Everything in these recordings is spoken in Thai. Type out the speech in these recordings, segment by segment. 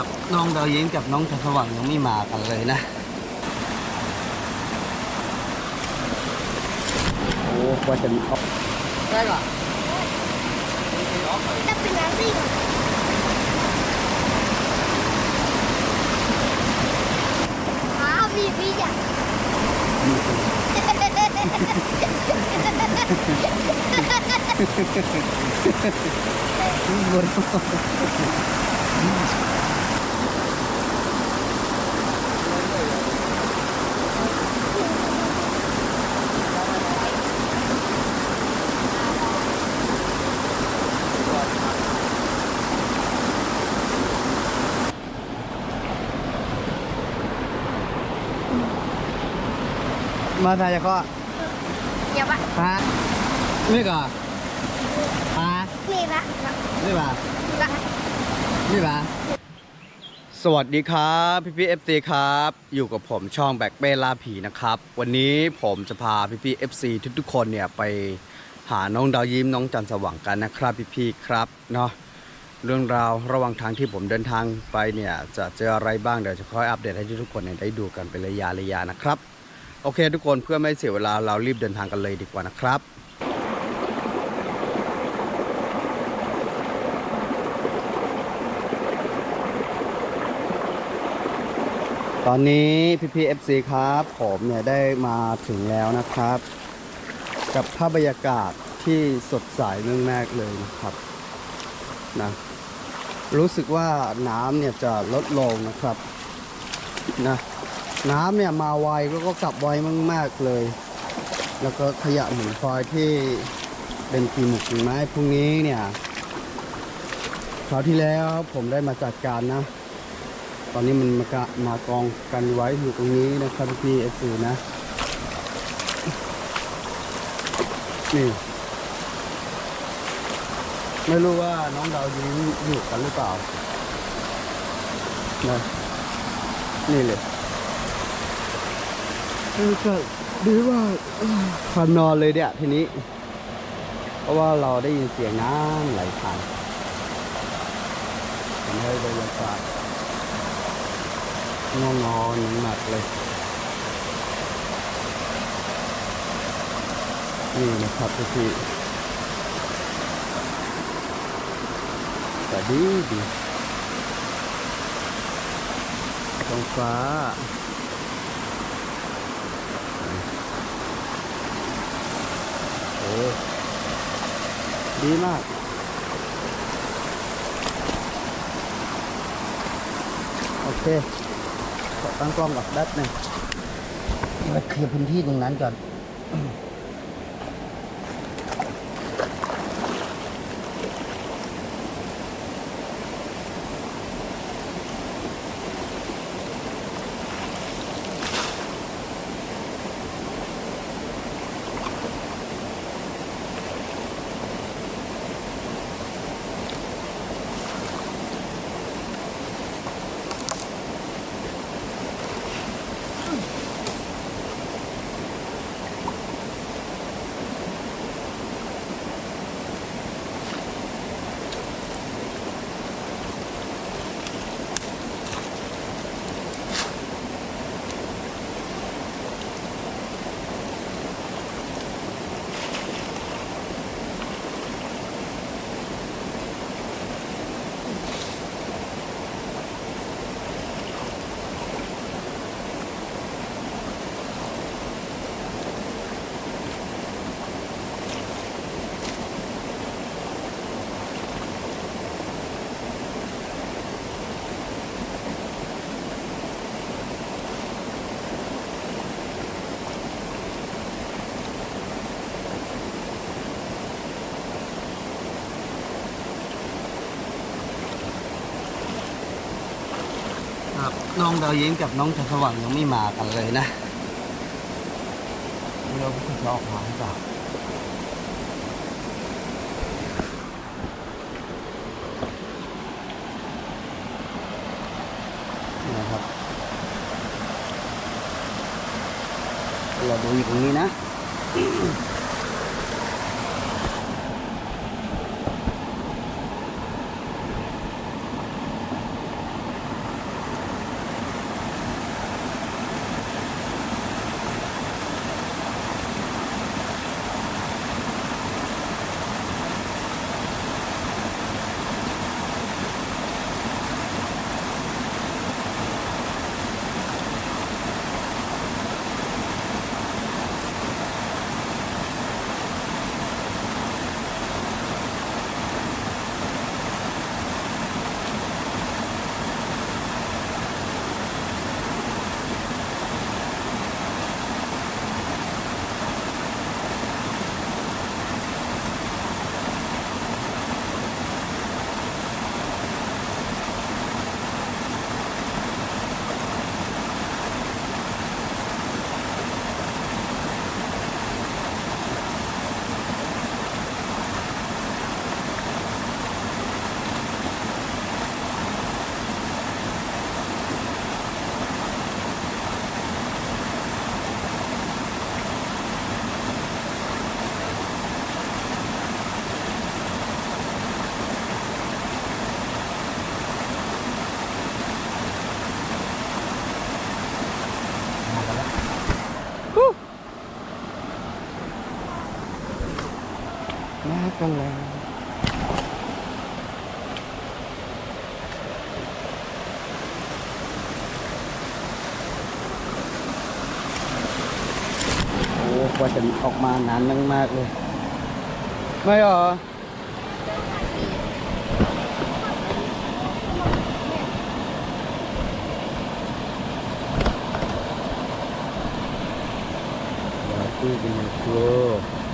ครับ น้องดาวยิ้มกับน้องชันสว่างยังไม่มากันเลยนะ โอ้กว่าจะมีออกได้ก่อนจะเป็นอะไรสิอ้าวบีบีจ้ะ มาทายจะก็อย่าปะฮะไม่ก่อนฮะนี่ละไม่มาละไม่มาสวัสดีครับพี่พี่เอฟซีครับ อยู่กับผมช่องแบกเบ้ล่าผีนะครับ วันนี้ผมจะพาพี่พี่เอฟซีทุกๆคนเนี่ยไปหาน้องดาวยิ้มน้องจันทร์สว่างกันนะครับพี่พี่ๆครับเนาะเรื่องราวระหว่างทางที่ผมเดินทางไปเนี่ยจะเจออะไรบ้างเดี๋ยวจะค่อยอัปเดตให้ทุกคนเนี่ยได้ดูกันเป็นระยะระยะนะครับ โอเค ทุกคนเพื่อไม่เสียเวลาเรารีบเดินทางกันเลยดีกว่านะครับตอนนี้พี่พีเอฟซีครับ ผมเนี่ยได้มาถึงแล้วนะครับ กับภาพบรรยากาศที่สดใสมากๆเลยนะครับนะรู้สึกว่าน้ำเนี่ยจะลดลงนะครับนะ น้ำเนี่ยมาไวแล้วก็กลับไวมากๆเลย แล้วก็ขยะหินฟอยที่เป็นกีหมุกไม้พวกนี้เนี่ยคราวที่แล้วผมได้มาจัดการนะ ตอนนี้มันมากะมากองกันไว้อยู่ตรงนี้นะครับพี่เอฟซีนะ นี่ ไม่รู้ว่าน้องดาวยิ้มอยู่กันหรือเปล่านะนี่เลย นี่ก็ดีว่าความนอนเลยเนี่ยทีนี้ เพราะว่าเราได้ยินเสียงน้ำไหลผ่านทำให้บรรยากาศงองอนหนักเลย นี่นะครับทุกทีแต่ดีดีท้องฟ้า โอ้ ดีมากโอเคขอตั้งกล้องกับดัดหนึ่งมาเคลียร์พื้นที่ตรงนั้นก่อน องดาวยิ้มกับน้องชันสว่างยังไม่มากันเลยนะไม่รู้ว่าจะออกมาหรือเปล่านี่นะครับเราดูอยู่ตรงนี้นะ มากันแล้วโอ้กว่าจะออกมานานมากๆเลย ไม่เหรอ Aku dengan flow. Eh,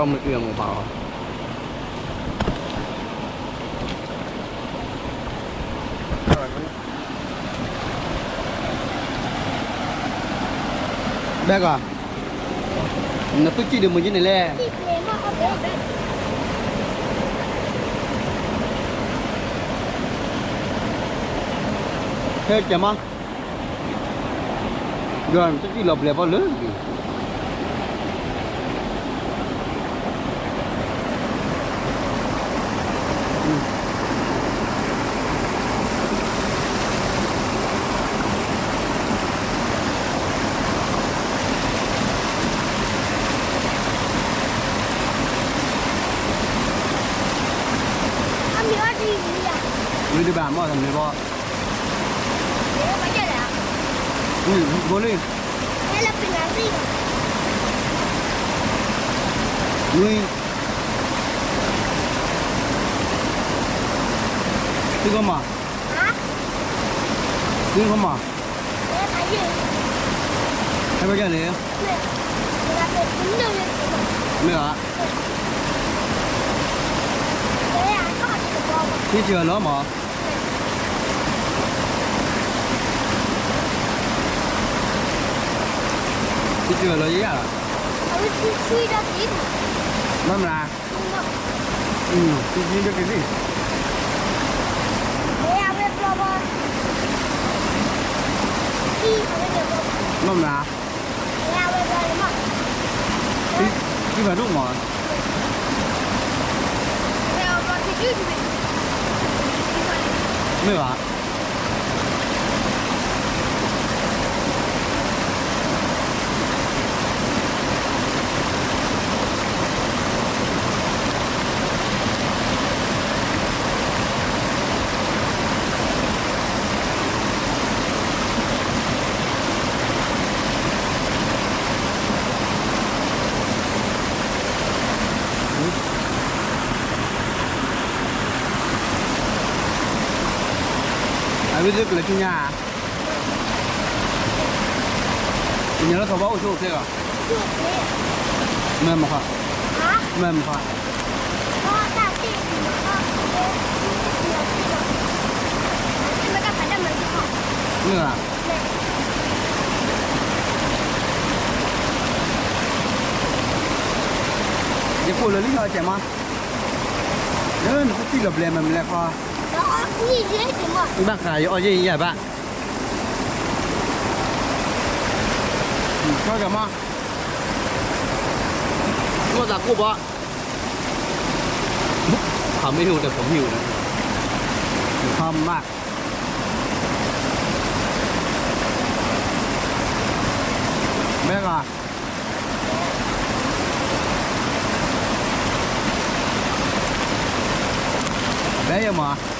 பம்முக்கு நம்ம பார்க்கலாம் bag à? Nó cứ chi được một chiếc này le thế chả mà rồi, chắc chi lộp lẹp vào lớn 우리 집에 안 먹어 담배 봐 이거 맞잖아 응 뭐니? 내가 그냥 쓰이고 우리 뜨거 마 아? 뜨거 마 내가 다시 해보게 안 해요? 네 내가 그 운동을 했어 내가? 네你觉得吗？ Chị chưa lấy ý à? Ừ, chui ra tí Mâm là? Ừ, chị nhìn được cái gì? Mâm là? Chị, chị phải đúng rồi Mười à? Các bạn khải ở gì vậy bạn? Ừ, Cho cả mà. Có giả cụ bọ. Họ mới hiểu được ผม hiểu นะหอมมากแม่ก่ะได้ยังหมอเมนูทุกเลยค่ะทุกทุกนี่น้องมีเวลาทำไมวิดีบายิ้มหมอสามีที่ก่อนเดี๋ยวบอสเหรอที่ก่อนเดี๋ยวบอ สหมออ้าวมีพี่จ้ะเอ้ยเดี๋ยวบอสอะน้อง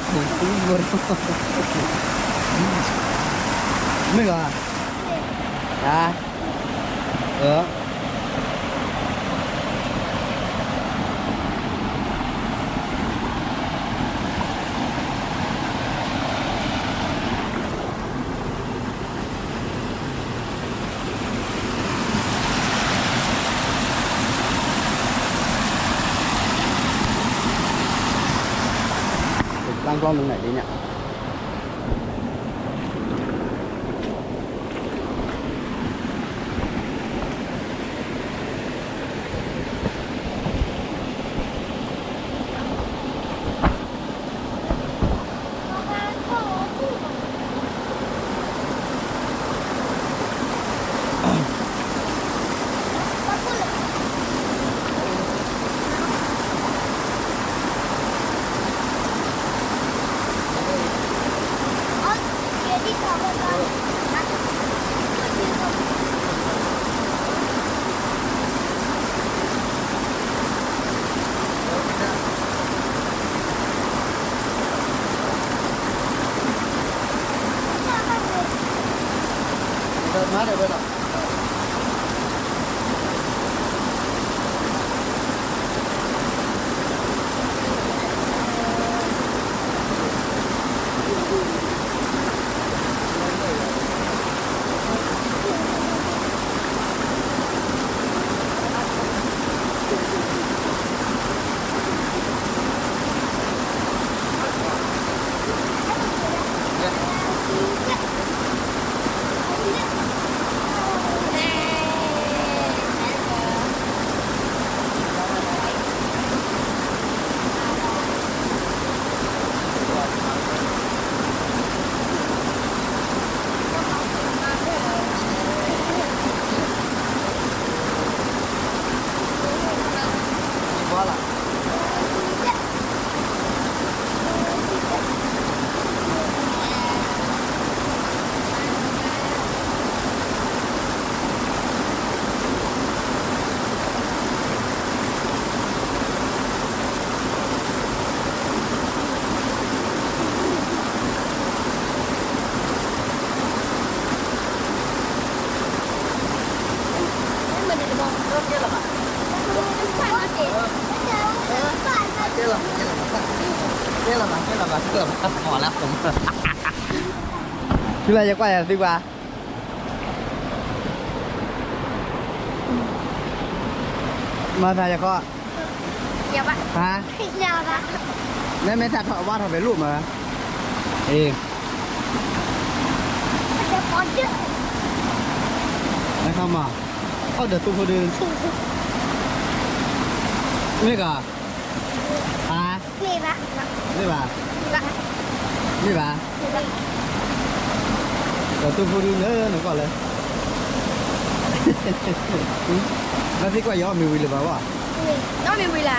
กบุ้งปุ้งบนไม่เหรออะเออ ตั้งกล้องตรงไหนดีเนี่ย เจ๊หรอเจ๊หรอเจ๊หรอเจ๊หรอเจ๊หรอพอแล้วผมชื่ออะไรจะกว่าดีกว่ามาทายจะก็อย่าปะฮะอย่าปะแล้วไม่ทัดว่าทำเป็นรูปมาเองจะพอเยอนเอาเดี๋ยวตุ้มคนอื่นนี่ก็ฮะนี่ปะนี่ป่ะปะนี่ป่ะเดี๋ยวตุ้มคนอื่นเออหนูก่อนเลยแล้วที่กว่าย้อมมีวิลหรือเปล่าวะน้องมีเวลา ဟုတ်တယ်သူခုတယ်မေကဟာမေပါမေပါမေပါတော့သူခုတယ်နော်ကောလဲမသိကွာရောမေဝီလပါဝါရောမေဝီလာ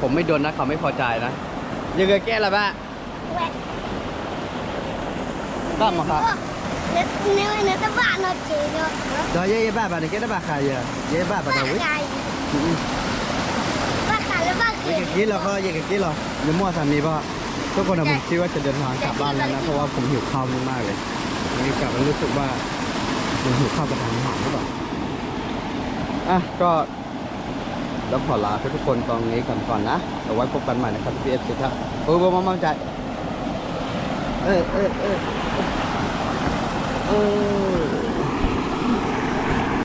ผมไม่โดนนะเขาไม่พอใจนะยังไงแก้ละบ้าแวะบ้ามาครับเนี่ยเนี่ยเนี่ยได้บ้านนอนเจนอยู่เดี๋ยวเย่บ้าบ้าเนี่ยแก้ได้บ้าใครเยอะเย่บ้าบ้าเดี๋ยววิไงแล้วบ้างอยากกินแล้วก็อยากกินหรอเดี๋ยวมั่วสามีป่ะทุกคนอะผมคิดว่าจะเดินทางกลับบ้านแล้วนะ เพราะว่าผมหิวข้าวมากๆเลยมีกลับแล้วรู้สึกว่าผมหิวข้าวกับทางอาหารหรือเปล่าอะก็ แล้วขอลาทุกคนตรงนี้ก่อนก่อนนะเอาไว้พบกันใหม่นะครับพี่เอฟซีครับเออมามั่นใจเออเออเออเออ